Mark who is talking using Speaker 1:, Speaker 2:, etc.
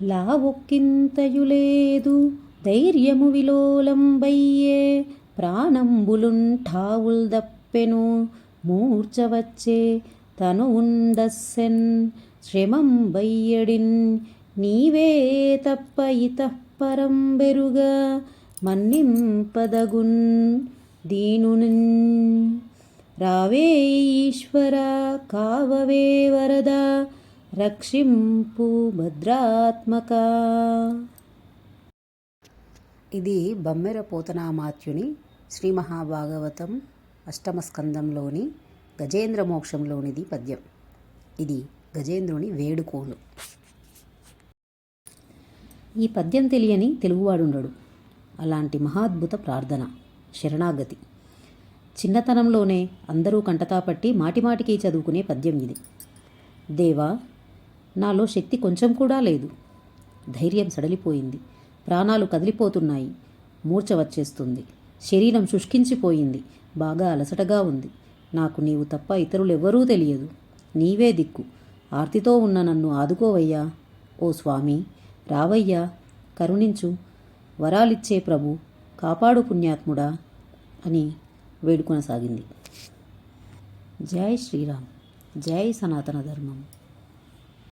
Speaker 1: లా ఒక్కింతయులేదు ధైర్యము విలోలంబయ్యే ప్రాణంబులుంఠావుల్ దప్పెను మూర్చవచ్చే తను ఉండస్సెన్ శ్రమం బయ్యడిన్ నీవే తప్ప ఇతః పరం బెరుగా మన్నింపదగున్ దీనునిన్. రావే ఈశ్వర కావవే వరద రక్షింపు భద్రాత్మక.
Speaker 2: ఇది బమ్మెర పోతనామాత్యుని శ్రీ మహాభాగవతం అష్టమ స్కందంలోని గజేంద్ర మోక్షంలోనిది పద్యం. ఇది గజేంద్రుని వేడుకోలు.
Speaker 1: ఈ పద్యం తెలియని తెలుగువాడుండడు. అలాంటి మహాద్భుత ప్రార్థన శరణాగతి. చిన్నతనంలోనే అందరూ కంటతాపట్టి మాటిమాటికి చదువుకునే పద్యం ఇది. దేవా నాలో శక్తి కొంచెం కూడా లేదు. ధైర్యం సడలిపోయింది. ప్రాణాలు కదిలిపోతున్నాయి. మూర్ఛ వచ్చేస్తుంది. శరీరం శుష్కించిపోయింది. బాగా అలసటగా ఉంది. నాకు నీవు తప్ప ఇతరులెవ్వరూ తెలియదు. నీవే దిక్కు. ఆర్తితో ఉన్న నన్ను ఆదుకోవయ్యా. ఓ స్వామి రావయ్యా. కరుణించు. వరాలిచ్చే ప్రభు. కాపాడు పుణ్యాత్ముడా అని వేడుకొనసాగింది. జై శ్రీరామ్. జై సనాతన ధర్మం.